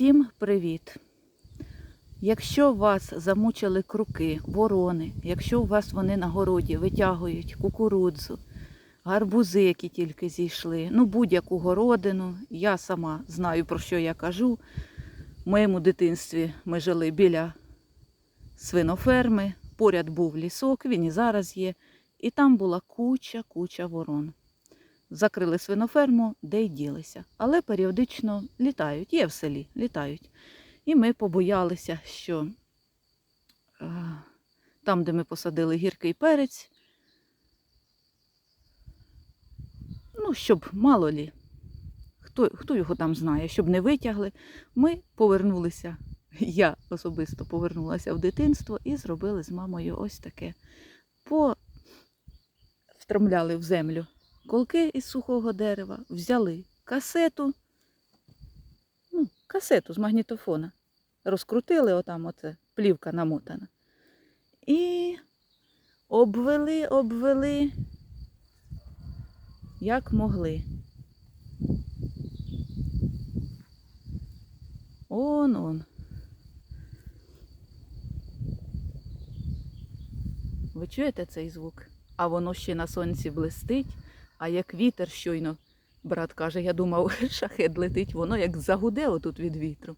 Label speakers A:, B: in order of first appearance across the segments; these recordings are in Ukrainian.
A: Усім привіт! Якщо вас замучили круки, ворони, якщо у вас вони на городі витягують кукурудзу, гарбузи, які тільки зійшли, ну будь-яку городину, я сама знаю, про що я кажу. В моєму дитинстві ми жили біля свиноферми, поряд був лісок, він і зараз є, і там була куча-куча ворон. Закрили свиноферму, де й ділися. Але періодично літають, є в селі, літають. І ми побоялися, що е, там, де ми посадили гіркий перець, ну, щоб мало лі, хто, хто його там знає, щоб не витягли, ми повернулися. Я особисто повернулася в дитинство і зробили з мамою ось таке. Повстромляли в землю колки із сухого дерева, взяли касету, ну, касету з магнітофона, розкрутили отам оце, плівка намотана. І обвели, обвели, як могли. Он он. Ви чуєте цей звук? А воно ще на сонці блистить, а як вітер щойно, брат каже, я думав, шахет летить, воно як загуде отут від вітру.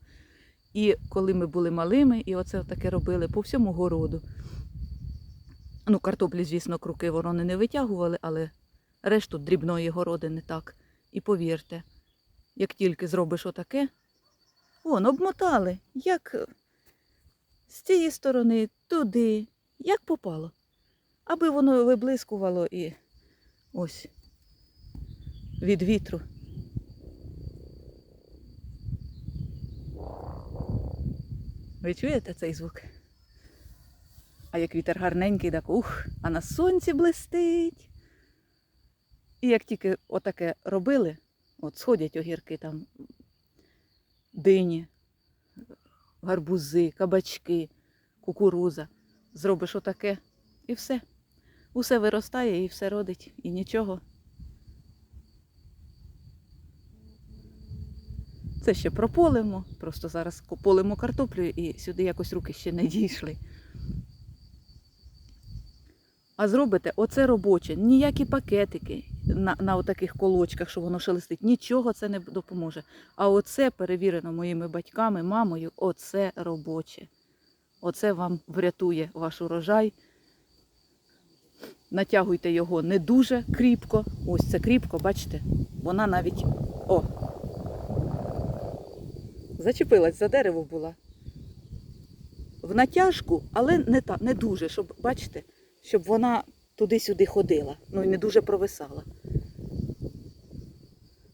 A: І коли ми були малими, і оце таке робили по всьому городу. Ну, картоплі, звісно, круки ворони не витягували, але решту дрібної городини так. І повірте, як тільки зробиш отаке, вон, обмотали, як з цієї сторони, туди, як попало. Аби воно виблискувало і ось від вітру. Ви чуєте цей звук? А як вітер гарненький, так ух, а на сонці блистить. І як тільки отаке робили, от сходять огірки там, дині, гарбузи, кабачки, кукуруза, зробиш отаке і все. Усе виростає і все родить, і нічого. Це ще прополимо, просто зараз полимо картоплю і сюди якось руки ще не дійшли. А зробите оце робоче, ніякі пакетики на, на отаких колочках, що воно шелестить, нічого це не допоможе. А оце перевірено моїми батьками, мамою, оце робоче. Оце вам врятує ваш урожай. Натягуйте його не дуже кріпко. Ось це кріпко, бачите, вона навіть. О! Зачепилась за дерево була. В натяжку, але не та, не дуже, щоб, бачите, щоб вона туди-сюди ходила. Ну і не дуже провисала.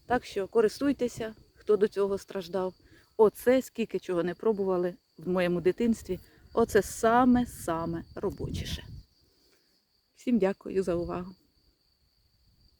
A: Так що користуйтеся, хто до цього страждав. Оце скільки чого не пробували в моєму дитинстві. Оце саме-саме робочіше. Всім дякую за увагу.